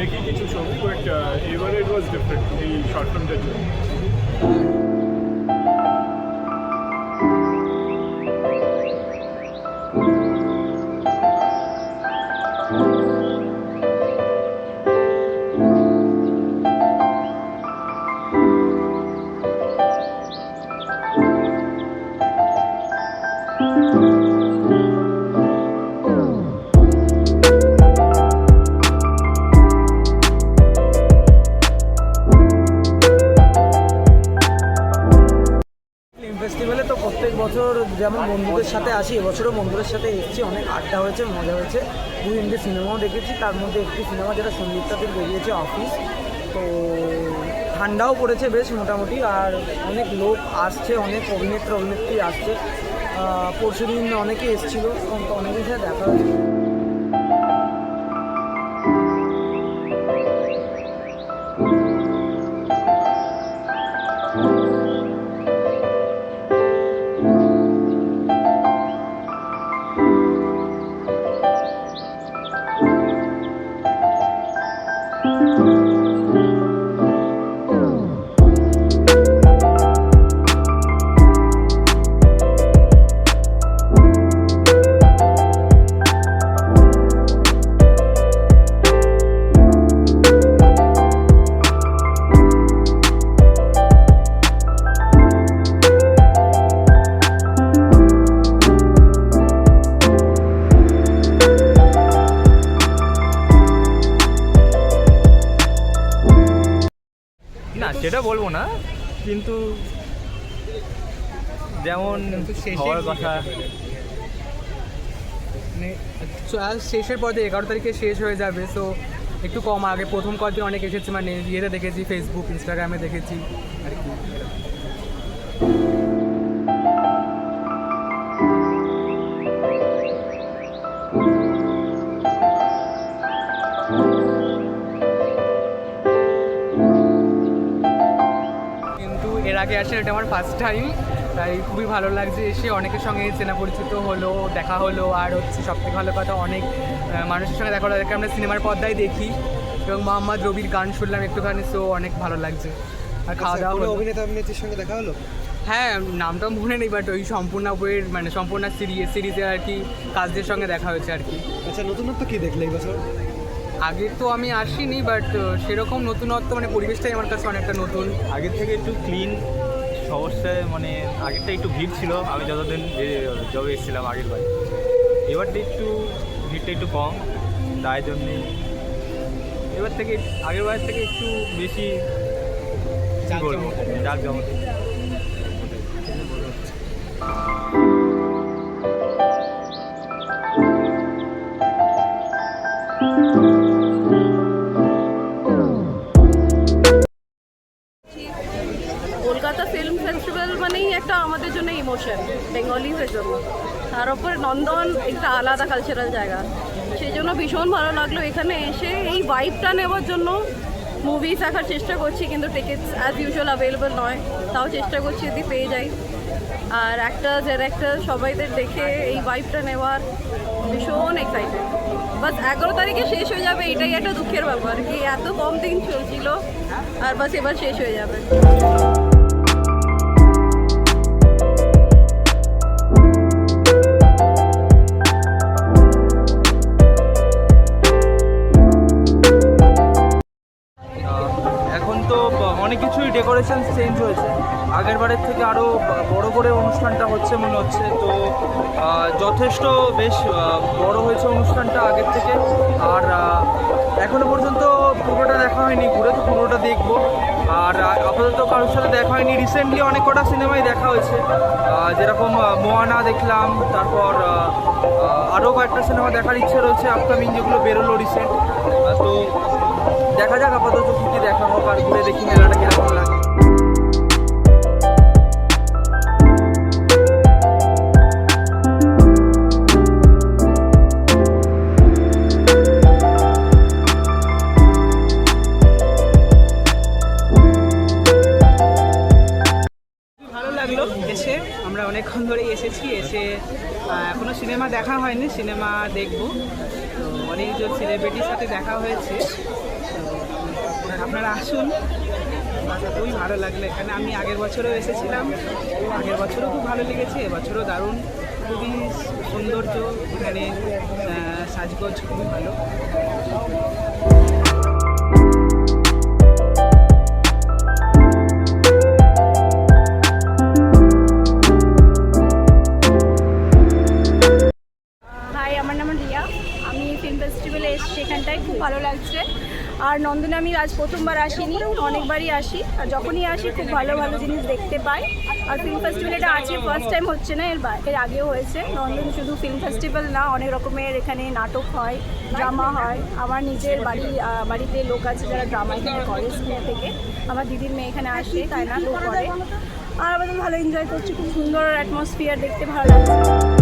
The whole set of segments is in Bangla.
দেখি কিছু ছবি বাট এবারে ইট ওয়াজ ডিফারেন্ট এই শর্ট ফিল্মটার জন্য সাথে আসি, এবছরও বন্ধুদের সাথে এসেছি, অনেক আড্ডা হয়েছে, মজা হয়েছে। দুই তিনটে সিনেমাও দেখেছি, তার মধ্যে একটি সিনেমা যেটা সন্দীপ তাদের বেরিয়েছে, অফিস। তো ঠান্ডাও পড়েছে বেশ মোটামুটি, আর অনেক লোক আসছে, অনেক অভিনেত্রী অভিনেত্রী আসছে। পরশু দিন অনেকে এসেছিল অনেকের সাথে দেখা হয়েছে। না সেটা বলব না কিন্তু যেমন হওয়ার কথা মানে আজ শেষের পথে এগারো তারিখে শেষ হয়ে যাবে সো একটু কম আগে প্রথম কদিন অনেক এসেছে মানে ইয়েতে দেখেছি ফেসবুক ইনস্টাগ্রামে দেখেছি আর কি। আসলে এটা আমার ফার্স্ট টাইম তাই খুবই ভালো লাগছে এসে। অনেকের সঙ্গে চেনা পরিচিত হলো দেখা হলো আর হচ্ছে সবথেকে ভালো কথা অনেক মানুষের সঙ্গে দেখা হলো। যাদেরকে আমরা সিনেমার পর্দায় দেখি এবং মোহাম্মদ রবির গান শুনলাম একটুখানি সো অনেক ভালো লাগছে। আর খাওয়া দাওয়া হলো। অভিনেতা অভিনেত্রীর সঙ্গে দেখা হলো? হ্যাঁ নামটা মনে নেই বাট ওই সম্পূর্ণ বইয়ের মানে সম্পূর্ণ সিরিজ সিরিজে আর কি কাজদের সঙ্গে দেখা হয়েছে আর কি। আচ্ছা নতুনত্ব কী দেখলে এই বছর? আগে তো আমি আসিনি বাট সেরকম নতুনত্ব মানে পরিবেশটাই আমার কাছে অনেকটা নতুন। আগের থেকে একটু ক্লিন সমস্যায় মানে আগেরটা একটু ভিড় ছিল। আমি যতদিন জবে এসেছিলাম আগের বার এবারটা একটু ভিড়টা একটু কম তাই জন্যে এবার থেকে আগের বার থেকে একটু বেশি কী জমতে জাঁকজমক। কলকাতা ইমোশন বেঙ্গলিজের জন্য তার উপর নন্দন একটা আলাদা কালচারাল জায়গা। সেই জন্য ভীষণ ভালো লাগল এখানে এসে। এই ভাইবটা নেওয়ার জন্য মুভিজ দেখার চেষ্টা করছি, কিন্তু টিকিটস অ্যাজ ইউজুয়াল অ্যাভেলেবল নয়। তাও চেষ্টা করছি যদি পেয়ে যাই। আর অ্যাক্টার্স ডিরেক্টর সবাইদের দেখে এই ভাইবটা নেওয়ার ভীষণ এক্সাইটেড বাস এগারো তারিখে শেষ হয়ে যাবে, এটাই একটা দুঃখের ব্যাপার। কি এত কম দিন চলছিল, আর বাস এবার শেষ হয়ে যাবে। ডেকোরেশন চেঞ্জ হয়েছে। আগের বারের থেকে আরও বড় করে অনুষ্ঠানটা হচ্ছে মনে হচ্ছে। তো যথেষ্ট বেশ বড় হয়েছে অনুষ্ঠানটা আগের থেকে। আর আহ, এখনও পর্যন্ত পুরোটা দেখা হয়নি। ঘুরে তো পুরোটা দেখব। আর আপাতত কারোর সাথে দেখা হয়নি। রিসেন্টলি অনেক কটা সিনেমাই দেখা হয়েছে। যেরকম মোয়ানা দেখলাম। তারপর আরও কয়েকটা সিনেমা দেখার ইচ্ছে রয়েছে আপকামিং যেগুলো বেরোলো রিসেন্ট তো দেখা যাক আপাতত কী দেখা হোক আর ঘুরে দেখি মেলাটা কীরকম লাগে। এসে, আমরা অনেকক্ষণ ধরেই এসেছি, এসে এখনও সিনেমা দেখা হয়নি, সিনেমা দেখব। অনেকজন সেলিব্রিটির সাথে দেখা হয়েছে। আপনারা আসুন। খুবই ভালো লাগল এখানে। আমি আগের বছরও এসেছিলাম। আগের বছরও খুব ভালো লেগেছে, এবছরও দারুণ। খুবই সৌন্দর্য, এখানে সাজগোজ খুবই ভালো। আমার নাম রিয়া। আমি ফিল্ম ফেস্টিভ্যালে এসেছি। এখানটায় খুব ভালো লাগছে। আর নন্দনে আমি আজ প্রথমবার আসিনি, অনেকবারই আসি। আর যখনই আসি, খুব ভালো ভালো জিনিস দেখতে পাই। আর ফিল্ম ফেস্টিভ্যাল এটা আজকে ফার্স্ট টাইম হচ্ছে না, এর এর আগেও হয়েছে। নন্দন শুধু ফিল্ম ফেস্টিভ্যাল না, অনেক রকমের এখানে নাটক হয় ড্রামা হয়। আমার নিজের বাড়ি বাড়িতে লোক আছে যারা ড্রামা এখানে করে স্কুল থেকে। আমার দিদির মেয়ে এখানে আসে, তাই না লোক করে। আর আমাদের ভালো এনজয় করছি, খুব সুন্দর অ্যাটমসফিয়ার দেখতে, ভালো লাগছে।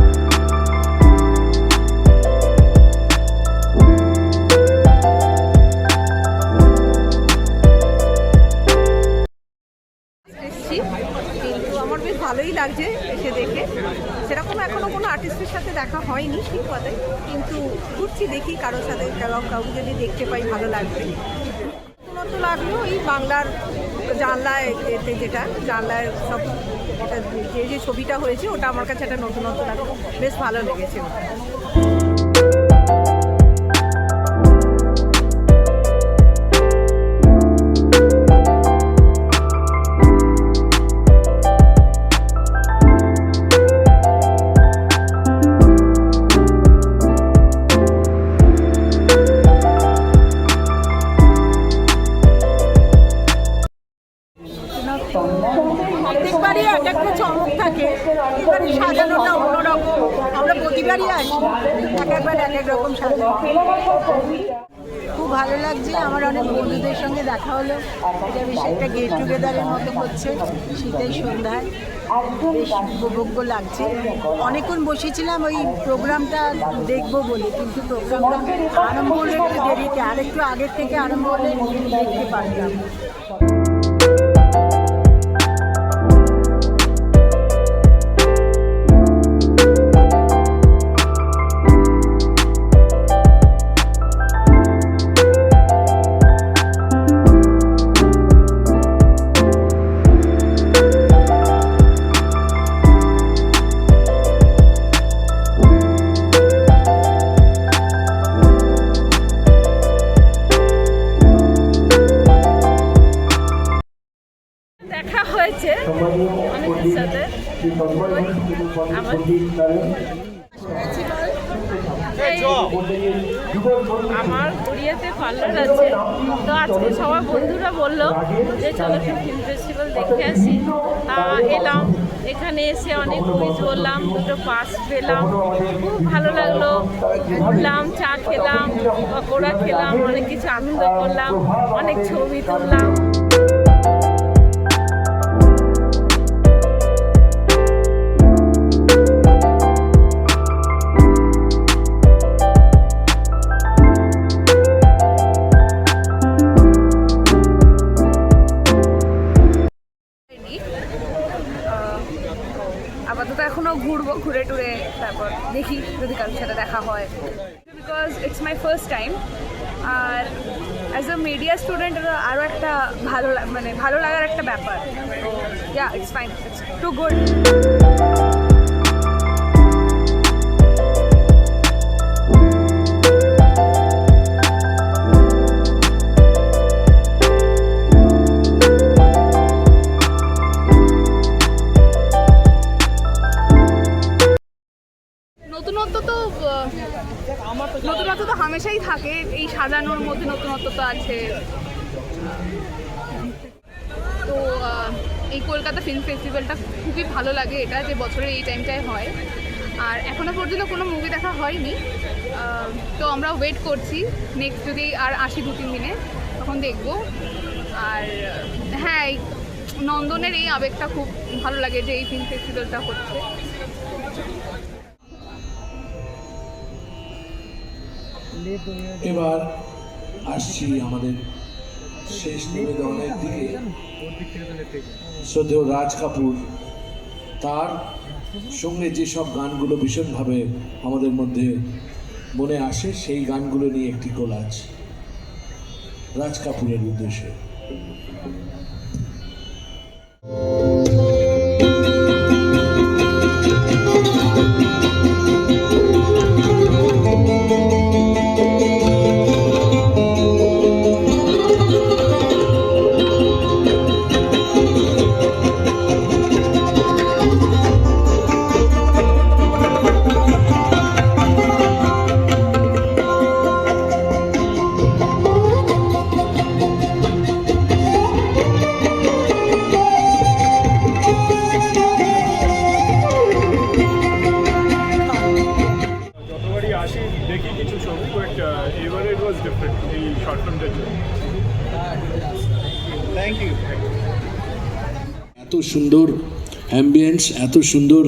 লাগছে এসে দেখে। সেরকম এখনও কোনো আর্টিস্টের সাথে দেখা হয়নি, ঠিক কথা কিন্তু ঘুরছি দেখি কারোর সাথে কাউকে যদি দেখতে পাই ভালো লাগবে। নতুনত্ব লাগল এই বাংলার জানলায় এতে যেটা, জানলায় সব যে যে ছবিটা হয়েছে, ওটা আমার কাছে একটা নতুনত্ব লাগল। বেশ ভালো লেগেছে। এবারে সাজানোটা আমরা প্রতিবারই আসি। এক একবার এক এক রকম সাজানো। খুব ভালো লাগছে। আমার অনেক বন্ধুদের সঙ্গে দেখা হলো। এটা বেশ একটা গেট টুগেদারের মতো হচ্ছে। শীতের সন্ধ্যায়। উপভোগ্য লাগছে। অনেকক্ষণ বসেছিলাম ওই প্রোগ্রামটা দেখব বলে, কিন্তু প্রোগ্রামটা আরম্ভ হলে একটু দেরিতে, আর একটু আগের থেকে আরম্ভ হলে দেখতে পারতাম। আমার গড়িয়াতে পার্লার আছে। তো আজকে সবার বন্ধুরা বলল যে, চলো ফিল্ম ফেস্টিভ্যাল দেখে আসি। তা এলাম। এখানে এসে অনেক কুইজ বললাম দুটো পাস পেলাম। খুব ভালো লাগল। ঘুরলাম, চা খেলাম, পকোড়া খেলাম, অনেক কিছু আনন্দ করলাম, অনেক ছবি তুললাম। Because it's my first time R as a media student আরও একটা ভালো মানে ভালো লাগার একটা ব্যাপার। Yeah it's fine it's too good সাজানোর মধ্যে নতুনত্ব তো আছে। তো এই কলকাতা ফিল্ম ফেস্টিভ্যালটা খুবই ভালো লাগে এটা যে বছরের এই টাইমটায় হয়। আর এখনও পর্যন্ত কোনো মুভি দেখা হয়নি। তো আমরা ওয়েট করছি। নেক্সট যদি আর আসি দু, তিন দিনে, তখন দেখব। আর হ্যাঁ এই নন্দনের এই আবেগটা খুব ভালো লাগে যে এই ফিল্ম ফেস্টিভ্যালটা হচ্ছে। এবার আসছি আমাদের শেষ নিবেদনের দিকে। শ্রদ্ধেয় রাজ কাপুর, তার সঙ্গে যেসব গানগুলো ভীষণভাবে আমাদের মধ্যে মনে আসে, সেই গানগুলো নিয়ে একটি কোলাজ। রাজ কাপুরের উদ্দেশ্যে। সুন্দর অ্যাম্বিয়েন্স এত সুন্দর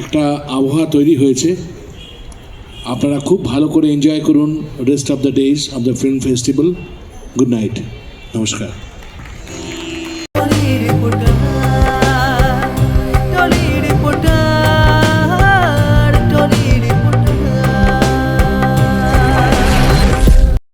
একটা আবহাওয়া তৈরি হয়েছে। আপনারা খুব ভালো করে এনজয় করুন rest of the days of the film festival good night নমস্কার।